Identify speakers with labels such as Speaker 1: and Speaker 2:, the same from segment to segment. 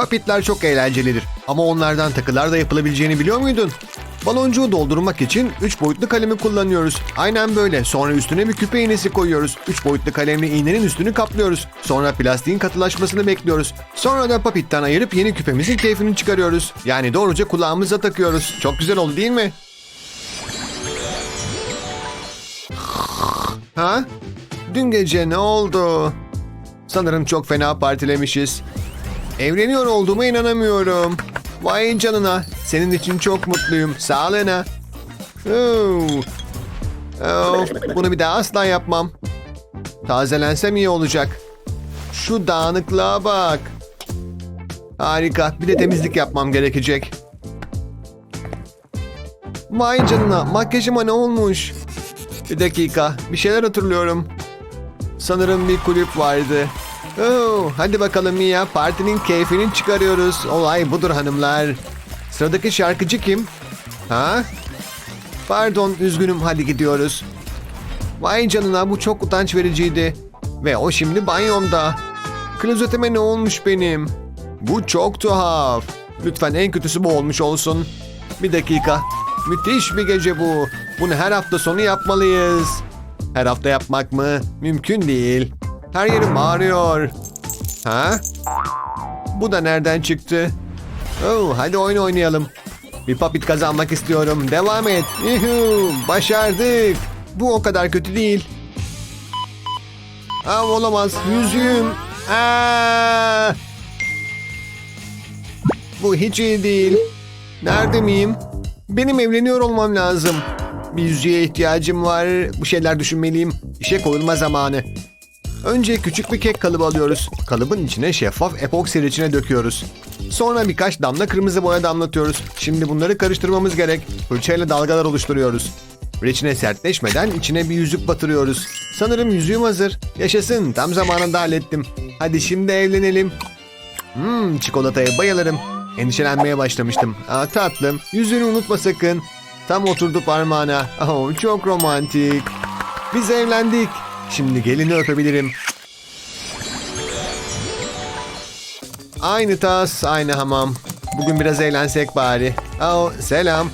Speaker 1: Papitler çok eğlencelidir ama onlardan takılar da yapılabileceğini biliyor muydun? Baloncuğu doldurmak için 3 boyutlu kalemi kullanıyoruz. Aynen böyle. Sonra üstüne bir küpe iğnesi koyuyoruz. 3 boyutlu kalemle iğnenin üstünü kaplıyoruz. Sonra plastiğin katılaşmasını bekliyoruz. Sonra da papitten ayırıp yeni küpemizin keyfini çıkarıyoruz. Yani doğruca kulağımıza takıyoruz. Çok güzel oldu değil mi? Ha? Dün gece ne oldu? Sanırım çok fena partilemişiz. Evleniyor olduğuma inanamıyorum. Vay canına. Senin için çok mutluyum. Sağlığına. Oo. Of, bunu bir daha asla yapmam. Tazelensem iyi olacak. Şu dağınıklığa bak. Harika. Bir de temizlik yapmam gerekecek. Vay canına. Makyajıma ne olmuş? Bir dakika. Bir şeyler hatırlıyorum. Sanırım bir kulüp vardı. Oo, hadi bakalım Mia. Partinin keyfini çıkarıyoruz. Olay budur hanımlar. Sıradaki şarkıcı kim? Ha? Pardon üzgünüm hadi gidiyoruz. Vay canına bu çok utanç vericiydi. Ve o şimdi banyomda. Klozetime ne olmuş benim? Bu çok tuhaf. Lütfen en kötüsü bu olmuş olsun. Bir dakika. Müthiş bir gece bu. Bunu her hafta sonu yapmalıyız. Her hafta yapmak mı? Mümkün değil. Her yerim ağrıyor. Ha? Bu da nereden çıktı? Oh, hadi oyun oynayalım. Bir papit kazanmak istiyorum. Devam et. Yuhu, başardık. Bu o kadar kötü değil. Aa, olamaz. Yüzüğüm. Aa! Bu hiç iyi değil. Nerede miyim? Benim evleniyor olmam lazım. Bir yüzüğe ihtiyacım var. Bu şeyler düşünmeliyim. İşe koyulma zamanı. Önce küçük bir kek kalıbı alıyoruz. Kalıbın içine şeffaf epoksi reçine döküyoruz. Sonra birkaç damla kırmızı boya damlatıyoruz. Şimdi bunları karıştırmamız gerek. Fırçayla dalgalar oluşturuyoruz. Reçine sertleşmeden içine bir yüzük batırıyoruz. Sanırım yüzüğüm hazır. Yaşasın tam zamanında hallettim. Hadi şimdi evlenelim. Hmm, çikolataya bayılırım. Endişelenmeye başlamıştım. Aa, tatlım, yüzünü unutma sakın. Tam oturdu parmağına. Oh, çok romantik. Biz evlendik. Şimdi gelini öpebilirim. Aynı tas, aynı hamam. Bugün biraz eğlensek bari. Oh, selam.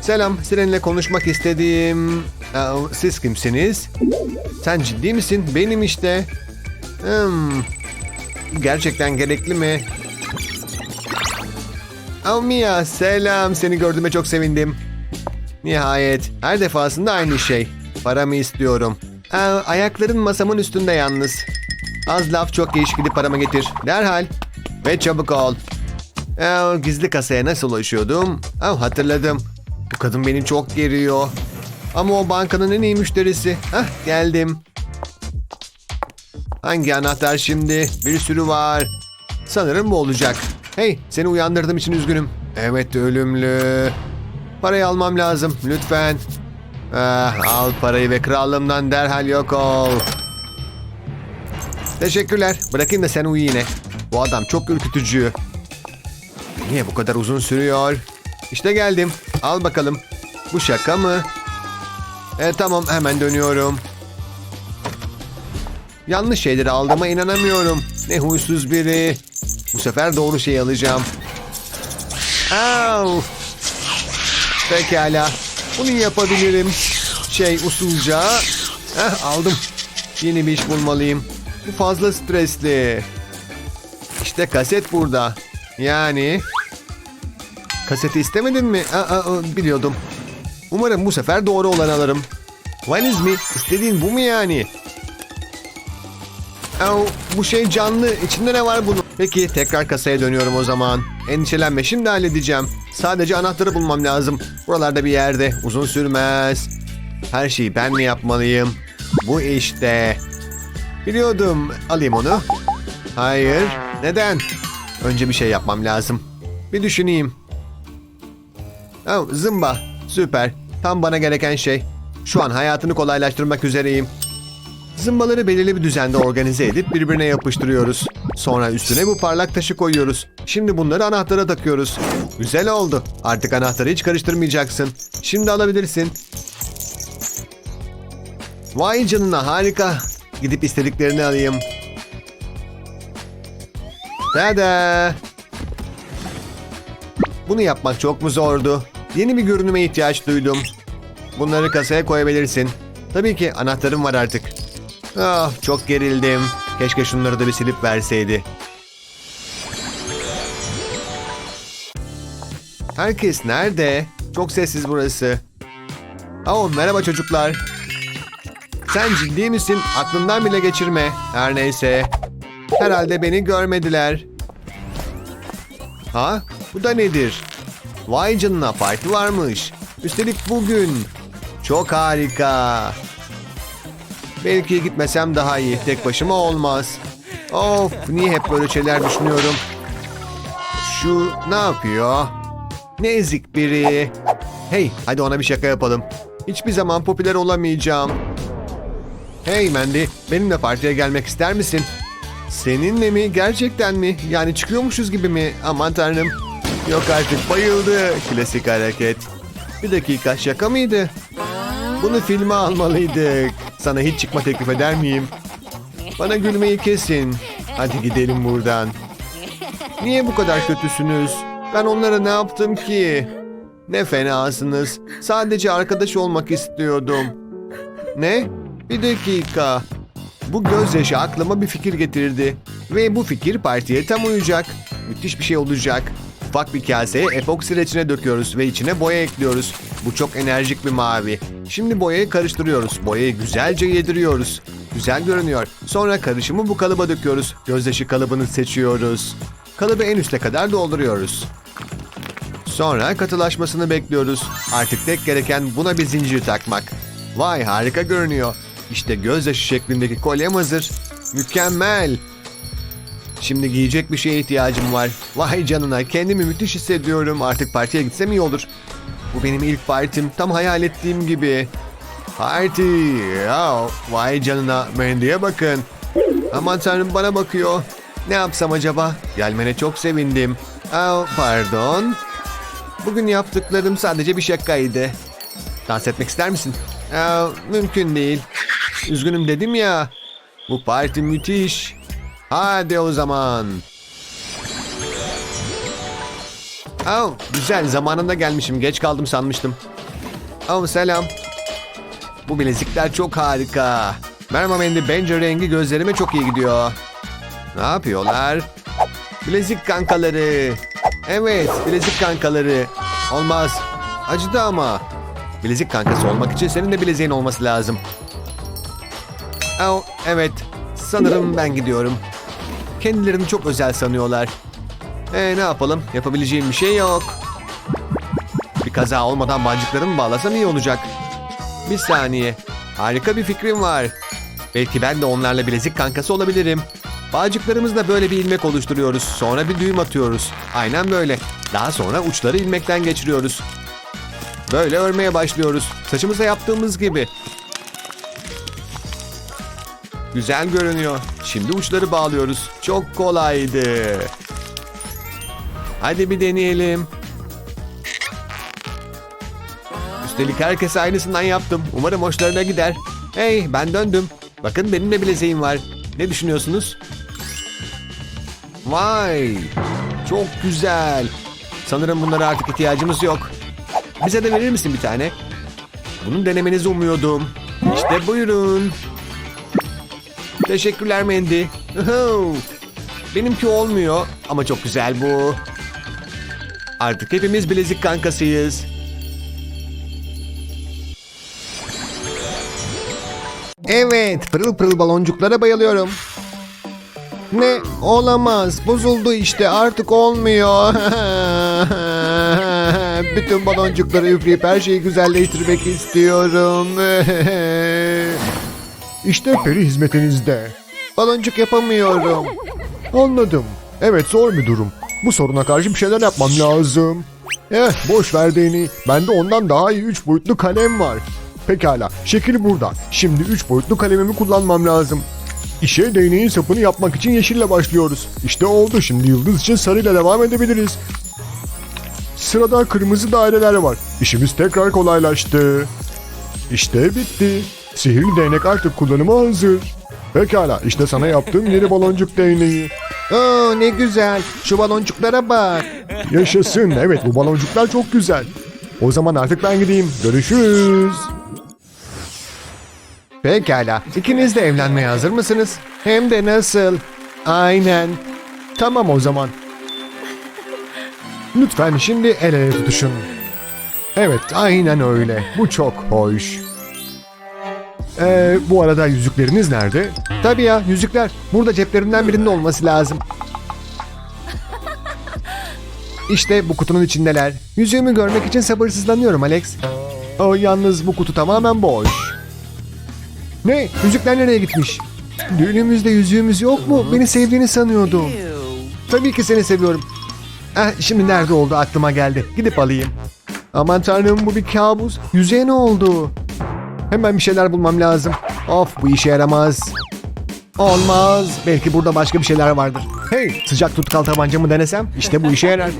Speaker 1: Selam, seninle konuşmak istediğim... Oh, siz kimsiniz? Sen ciddi misin? Benim işte. Hmm. Gerçekten gerekli mi? Oh Mia, selam. Seni gördüğüme çok sevindim. Nihayet, her defasında aynı şey. Paramı istiyorum. Aa, ayakların masamın üstünde yalnız. Az laf çok iş gidip paramı getir. Derhal. Ve çabuk ol. Aa, gizli kasaya nasıl ulaşıyordum? Aa, hatırladım. Bu kadın beni çok geriyor. Ama o bankanın en iyi müşterisi. Hah geldim. Hangi anahtar şimdi? Bir sürü var. Sanırım bu olacak. Hey seni uyandırdığım için üzgünüm. Evet ölümlü. Parayı almam lazım lütfen. Ah, al parayı ve krallığımdan derhal yok ol. Teşekkürler. Bırakayım da sen uyu yine. Bu adam çok ürkütücü. Niye bu kadar uzun sürüyor? İşte geldim. Al bakalım. Bu şaka mı? E tamam hemen dönüyorum. Yanlış şeyleri aldığıma inanamıyorum. Ne huysuz biri. Bu sefer doğru şeyi alacağım. Au. Pekala. Bunu yapabilirim. Şey usulca. Heh, aldım. Yeni bir iş bulmalıyım. Bu fazla stresli. İşte kaset burada. Yani... Kaseti istemedin mi? Aa, aa, biliyordum. Umarım bu sefer doğru olanı alırım. Valiz mi? İstediğin bu mu yani? Au, bu şey canlı. İçinde ne var bunun? Peki tekrar kasaya dönüyorum o zaman. Endişelenme şimdi halledeceğim. Sadece anahtarı bulmam lazım. Buralarda bir yerde. Uzun sürmez. Her şeyi ben mi yapmalıyım? Bu işte. Biliyordum. Alayım onu. Hayır. Neden? Önce bir şey yapmam lazım. Bir düşüneyim. Oh, zımba. Süper. Tam bana gereken şey. Şu an hayatını kolaylaştırmak üzereyim. Zımbaları belirli bir düzende organize edip birbirine yapıştırıyoruz. Sonra üstüne bu parlak taşı koyuyoruz. Şimdi bunları anahtara takıyoruz. Güzel oldu. Artık anahtarı hiç karıştırmayacaksın. Şimdi alabilirsin. Vay canına harika. Gidip istediklerini alayım. Tada! Bunu yapmak çok mu zordu? Yeni bir görünüme ihtiyaç duydum. Bunları kasaya koyabilirsin. Tabii ki anahtarım var artık. Ah çok gerildim. Keşke şunları da bir silip verseydi. Herkes nerede? Çok sessiz burası. Oh merhaba çocuklar. Sen ciddi misin? Aklından bile geçirme. Her neyse. Herhalde beni görmediler. Ha? Bu da nedir? Vay canına parti varmış. Üstelik bugün. Çok harika. Belki gitmesem daha iyi. Tek başıma olmaz. Of niye hep böyle şeyler düşünüyorum. Şu ne yapıyor? Ne ezik biri. Hey hadi ona bir şaka yapalım. Hiçbir zaman popüler olamayacağım. Hey Mandy benimle partiye gelmek ister misin? Seninle mi? Gerçekten mi? Yani çıkıyormuşuz gibi mi? Aman tanrım. Yok artık bayıldı. Klasik hareket. Bir dakika şaka mıydı? Bunu filme almalıydık. Sana hiç çıkma teklif eder miyim? Bana gülmeyi kesin. Hadi gidelim buradan. Niye bu kadar kötüsünüz? Ben onlara ne yaptım ki? Ne fenasınız. Sadece arkadaş olmak istiyordum. Ne? Bir dakika. Bu gözyaşı aklıma bir fikir getirdi. Ve bu fikir partiye tam uyacak. Müthiş bir şey olacak. Ufak bir kaseye epoksi reçine döküyoruz ve içine boya ekliyoruz. Bu çok enerjik bir mavi. Şimdi boyayı karıştırıyoruz. Boyayı güzelce yediriyoruz. Güzel görünüyor. Sonra karışımı bu kalıba döküyoruz. Gözyaşı kalıbını seçiyoruz. Kalıbı en üste kadar dolduruyoruz. Sonra katılaşmasını bekliyoruz. Artık tek gereken buna bir zincir takmak. Vay harika görünüyor. İşte gözyaşı şeklindeki kolyem hazır. Mükemmel. Şimdi giyecek bir şeye ihtiyacım var. Vay canına kendimi müthiş hissediyorum. Artık partiye gitsem iyi olur. Bu benim ilk partim. Tam hayal ettiğim gibi. Parti. Ya, vay canına. Mandy'ye bakın. Aman tanrım bana bakıyor. Ne yapsam acaba? Gelmene çok sevindim. Aa, pardon. Bugün yaptıklarım sadece bir şakaydı. Dans etmek ister misin? Aa, mümkün değil. Üzgünüm dedim ya. Bu parti müthiş. Hadi o zaman. Aa, güzel zamanında gelmişim. Geç kaldım sanmıştım. Aa, selam. Bu bilezikler çok harika. Merhaba Mandy. Bence rengi gözlerime çok iyi gidiyor. Ne yapıyorlar? Bilezik kankaları. Evet, bilezik kankaları. Olmaz. Acıdı ama. Bilezik kankası olmak için senin de bileziğin olması lazım. Oh, evet. Sanırım ben gidiyorum. Kendilerini çok özel sanıyorlar. E ne yapalım? Yapabileceğim bir şey yok. Bir kaza olmadan bağcıklarımı bağlasam iyi olacak. Bir saniye. Harika bir fikrim var. Belki ben de onlarla bilezik kankası olabilirim. Bağcıklarımızla böyle bir ilmek oluşturuyoruz. Sonra bir düğüm atıyoruz. Aynen böyle. Daha sonra uçları ilmekten geçiriyoruz. Böyle örmeye başlıyoruz. Saçımıza yaptığımız gibi. Güzel görünüyor. Şimdi uçları bağlıyoruz. Çok kolaydı. Hadi bir deneyelim. Üstelik herkes aynısından yaptım. Umarım hoşlarına gider. Hey ben döndüm. Bakın benim de bileziğim var. Ne düşünüyorsunuz? Vay! Çok güzel. Sanırım bunlara artık ihtiyacımız yok. Bize de verir misin bir tane? Bunun denemenizi umuyordum. İşte buyurun. Teşekkürler. Uhu. Benimki olmuyor ama çok güzel bu. Artık hepimiz bilezik kankasıyız. Evet, pırıl pırıl baloncuklara bayılıyorum. Ne? Olamaz. Bozuldu işte. Artık olmuyor. Bütün baloncukları üfleyip her şeyi güzelleştirmek istiyorum.
Speaker 2: İşte peri hizmetinizde.
Speaker 1: Baloncuk yapamıyorum.
Speaker 2: Anladım. Evet zor bir durum. Bu soruna karşı bir şeyler yapmam lazım. Eh boş ver Deni. Bende ondan daha iyi 3 boyutlu kalem var. Pekala şekil burada. Şimdi 3 boyutlu kalemimi kullanmam lazım. İşe değneğin sapını yapmak için yeşille başlıyoruz. İşte oldu şimdi yıldız için sarıyla devam edebiliriz. Sırada kırmızı daireler var. İşimiz tekrar kolaylaştı. İşte bitti. Sihirli değnek artık kullanıma hazır. Pekala işte sana yaptığım yeni baloncuk değneği.
Speaker 1: Oo ne güzel. Şu baloncuklara bak.
Speaker 2: Yaşasın. Evet bu baloncuklar çok güzel. O zaman artık ben gideyim. Görüşürüz.
Speaker 1: Pekala. İkiniz de evlenmeye hazır mısınız? Hem de nasıl? Aynen.
Speaker 2: Tamam o zaman. Lütfen şimdi el ele tutuşun. Evet aynen öyle. Bu çok hoş. Ee, bu arada yüzükleriniz nerede?
Speaker 1: Tabii ya yüzükler. Burada ceplerinden birinde olması lazım. İşte bu kutunun içindeler. Yüzüğümü görmek için sabırsızlanıyorum Alex. O yalnız bu kutu tamamen boş. Ne? Yüzükler nereye gitmiş? Düğünümüzde yüzüğümüz yok mu? Beni sevdiğini sanıyordum. Tabii ki seni seviyorum. Ah, şimdi nerede oldu aklıma geldi. Gidip alayım. Aman tanrım bu bir kabus. Yüzüğe ne oldu? Hemen bir şeyler bulmam lazım. Of bu işe yaramaz. Olmaz. Belki burada başka bir şeyler vardır. Hey sıcak tutkal tabancamı denesem işte bu işe yarar.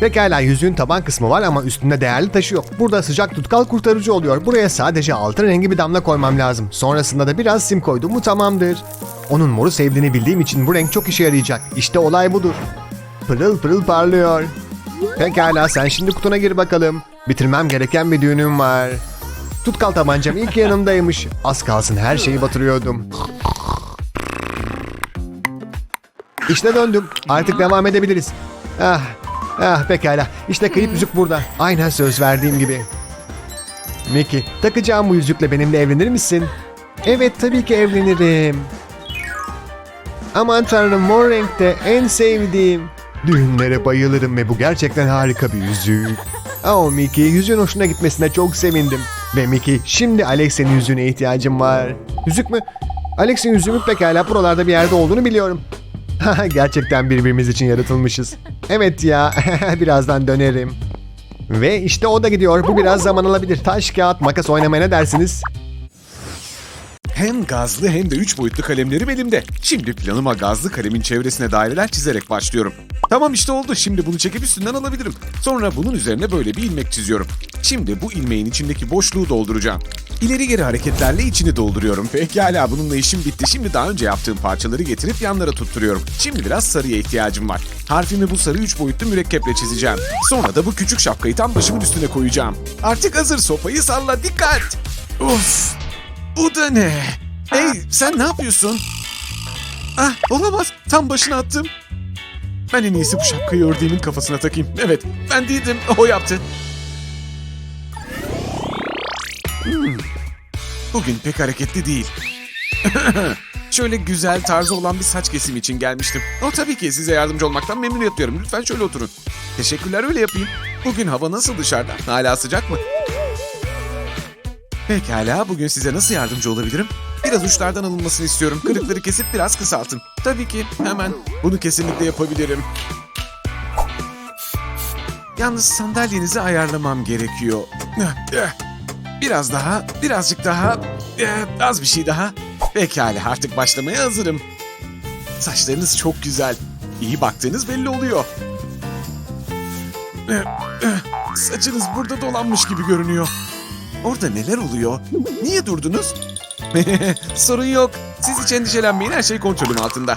Speaker 1: Pekala yüzüğün taban kısmı var ama üstünde değerli taşı yok. Burada sıcak tutkal kurtarıcı oluyor. Buraya sadece altın rengi bir damla koymam lazım. Sonrasında da biraz sim koydum mu tamamdır. Onun moru sevdiğini bildiğim için bu renk çok işe yarayacak. İşte olay budur. Pırıl pırıl parlıyor. Pekala sen şimdi kutuna gir bakalım. Bitirmem gereken bir düğünüm var. Tutkal tabancam ilk yanımdaymış. Az kalsın her şeyi batırıyordum. İşte döndüm. Artık devam edebiliriz. Ah, ah pekala. İşte kayıp yüzük burada. Aynen söz verdiğim gibi. Mickey, takacağım bu yüzükle benimle evlenir misin? Evet, tabii ki evlenirim. Aman tanrım mor renkte en sevdiğim. Düğünlere bayılırım ve bu gerçekten harika bir yüzük. Oh Mickey, yüzüğün hoşuna gitmesine çok sevindim. Ve Mickey, şimdi Alex'in yüzüğüne ihtiyacım var. Yüzük mü? Alex'in yüzüğü pekala buralarda bir yerde olduğunu biliyorum. Gerçekten birbirimiz için yaratılmışız. Evet ya, birazdan dönerim. Ve işte o da gidiyor. Bu biraz zaman alabilir. Taş, kağıt, makas oynamaya ne dersiniz?
Speaker 3: Hem gazlı hem de 3 boyutlu kalemlerim elimde. Şimdi planıma gazlı kalemin çevresine daireler çizerek başlıyorum. Tamam işte oldu. Şimdi bunu çekip üstünden alabilirim. Sonra bunun üzerine böyle bir ilmek çiziyorum. Şimdi bu ilmeğin içindeki boşluğu dolduracağım. İleri geri hareketlerle içini dolduruyorum. Pekala bununla işim bitti. Şimdi daha önce yaptığım parçaları getirip yanlara tutturuyorum. Şimdi biraz sarıya ihtiyacım var. Harfimi bu sarı 3 boyutlu mürekkeple çizeceğim. Sonra da bu küçük şapkayı tam başımın üstüne koyacağım. Artık hazır sopayı salla dikkat. Of bu da ne? Hey sen ne yapıyorsun? Ah olamaz tam başına attım. Ben en iyisi bu şapkayı ördeğimin kafasına takayım. Evet ben değildim o yaptı. Hmm, Bugün pek hareketli değil. Şöyle güzel tarzı olan bir saç kesimi için gelmiştim. O tabii ki size yardımcı olmaktan memnuniyet duyuyorum. Lütfen şöyle oturun. Teşekkürler öyle yapayım. Bugün hava nasıl dışarıda? Hala sıcak mı? Pekala, bugün size nasıl yardımcı olabilirim? Biraz uçlardan alınmasını istiyorum. Kırıkları kesip biraz kısaltın. Tabii ki, hemen. Bunu kesinlikle yapabilirim. Yalnız sandalyenizi ayarlamam gerekiyor. Biraz daha, birazcık daha, az bir şey daha. Pekala, artık başlamaya hazırım. Saçlarınız çok güzel. İyi baktığınız belli oluyor. Saçınız burada dolanmış gibi görünüyor. Orada neler oluyor? Niye durdunuz? Sorun yok. Siz hiç endişelenmeyin her şey kontrolüm altında.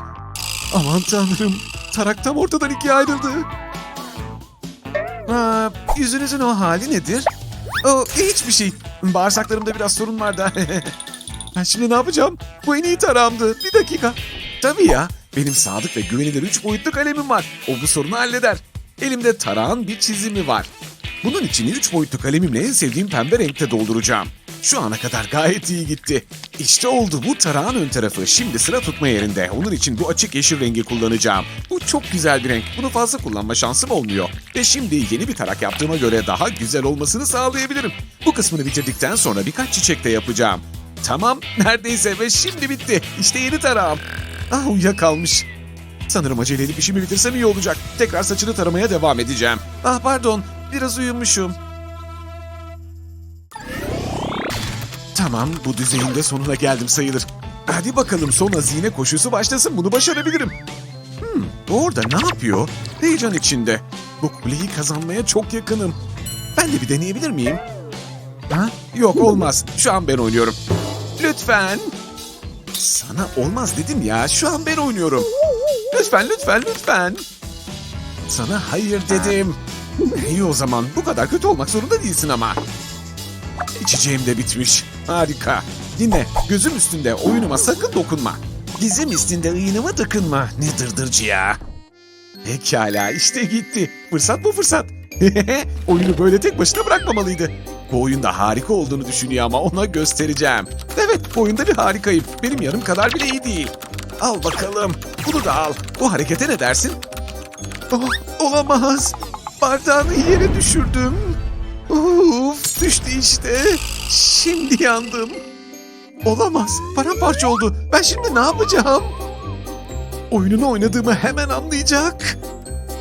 Speaker 3: Aman tanrım. Tarak tam ortadan ikiye ayrıldı. Aa, yüzünüzün o hali nedir? O hiçbir şey. Bağırsaklarımda biraz sorun var da. ben şimdi ne yapacağım? Bu en iyi tarağımdı. Bir dakika. Tabii ya. Benim sadık ve güvenilir üç boyutlu kalemim var. O bu sorunu halleder. Elimde tarağın bir çizimi var. Bunun içini üç boyutlu kalemimle en sevdiğim pembe renkte dolduracağım. Şu ana kadar gayet iyi gitti. İşte oldu bu tarağın ön tarafı. Şimdi sıra tutma yerinde. Onun için bu açık yeşil rengi kullanacağım. Bu çok güzel bir renk. Bunu fazla kullanma şansım olmuyor. Ve şimdi yeni bir tarak yaptığıma göre daha güzel olmasını sağlayabilirim. Bu kısmını bitirdikten sonra birkaç çiçek de yapacağım. Tamam, neredeyse ve şimdi bitti. İşte yeni tarağım. Ah uyuyakalmış. Sanırım aceleyle işimi bitirsem iyi olacak. Tekrar saçını taramaya devam edeceğim. Ah pardon, biraz uyumuşum. Tamam, bu düzeyin de sonuna geldim sayılır. Hadi bakalım son hazine koşusu başlasın, bunu başarabilirim. Hmm, bu orada ne yapıyor? Heyecan içinde. Bu kuleyi kazanmaya çok yakınım. Ben de bir deneyebilir miyim? Ha? Yok olmaz. Şu an ben oynuyorum. Lütfen. Sana olmaz dedim ya. Şu an ben oynuyorum. Lütfen, lütfen, lütfen. Sana hayır dedim. İyi o zaman. Bu kadar kötü olmak zorunda değilsin ama. İçeceğim de bitmiş. Harika. Dinle. Gözüm üstünde oyunuma sakın dokunma. Dizim üstünde ıyınıma tıkınma. Ne dırdırcı ya. Pekala işte gitti. Fırsat bu fırsat. Oyunu böyle tek başına bırakmamalıydı. Bu oyunda harika olduğunu düşünüyor ama ona göstereceğim. Evet bu oyunda bir harikayım. Benim yarım kadar bile iyi değil. Al bakalım. Bunu da al. Bu harekete ne dersin? Oh, olamaz. Bardağını yere düşürdüm. Uf, düştü işte. Şimdi yandım. Olamaz. Paramparça oldu. Ben şimdi ne yapacağım? Oyununu oynadığımı hemen anlayacak.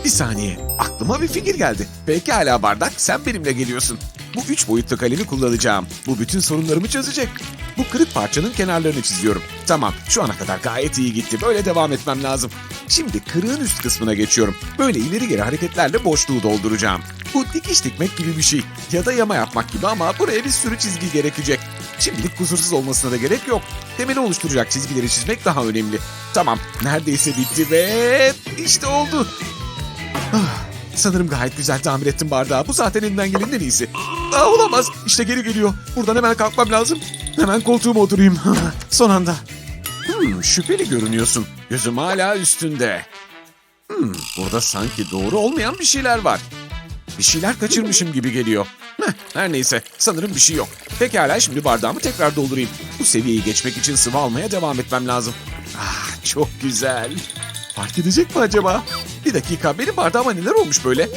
Speaker 3: Bir saniye. Aklıma bir fikir geldi. Pekala bardak sen benimle geliyorsun. Bu üç boyutlu kalemi kullanacağım. Bu bütün sorunlarımı çözecek. Bu kırık parçanın kenarlarını çiziyorum. Tamam şu ana kadar gayet iyi gitti. Böyle devam etmem lazım. Şimdi kırığın üst kısmına geçiyorum. Böyle ileri geri hareketlerle boşluğu dolduracağım. Bu dikiş dikmek gibi bir şey. Ya da yama yapmak gibi ama buraya bir sürü çizgi gerekecek. Şimdilik kusursuz olmasına da gerek yok. Temeli oluşturacak çizgileri çizmek daha önemli. Tamam neredeyse bitti ve işte oldu. Ah, sanırım gayet güzel tamir ettim bardağı. Bu zaten elimden gelenin en iyisi. Aa, olamaz. İşte geri geliyor. Buradan hemen kalkmam lazım. Hemen koltuğuma oturayım. Son anda. Hmm, şüpheli görünüyorsun. Gözüm hala üstünde. Hmm, burada sanki doğru olmayan bir şeyler var. Bir şeyler kaçırmışım gibi geliyor. Heh, her neyse sanırım bir şey yok. Pekala şimdi bardağımı tekrar doldurayım. Bu seviyeyi geçmek için sıvı almaya devam etmem lazım. Ah çok güzel. Fark edecek mi acaba? Bir dakika benim bardağıma neler olmuş böyle?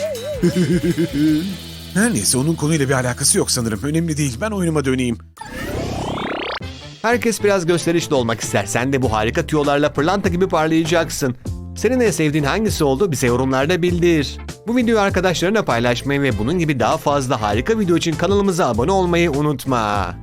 Speaker 3: Her neyse onun konuyla bir alakası yok sanırım. Önemli değil ben oyunuma döneyim.
Speaker 1: Herkes biraz gösterişli olmak ister. Sen de bu harika tüyolarla pırlanta gibi parlayacaksın. Senin en sevdiğin hangisi oldu bize yorumlarda bildir. Bu videoyu arkadaşlarına paylaşmayı ve bunun gibi daha fazla harika video için kanalımıza abone olmayı unutma.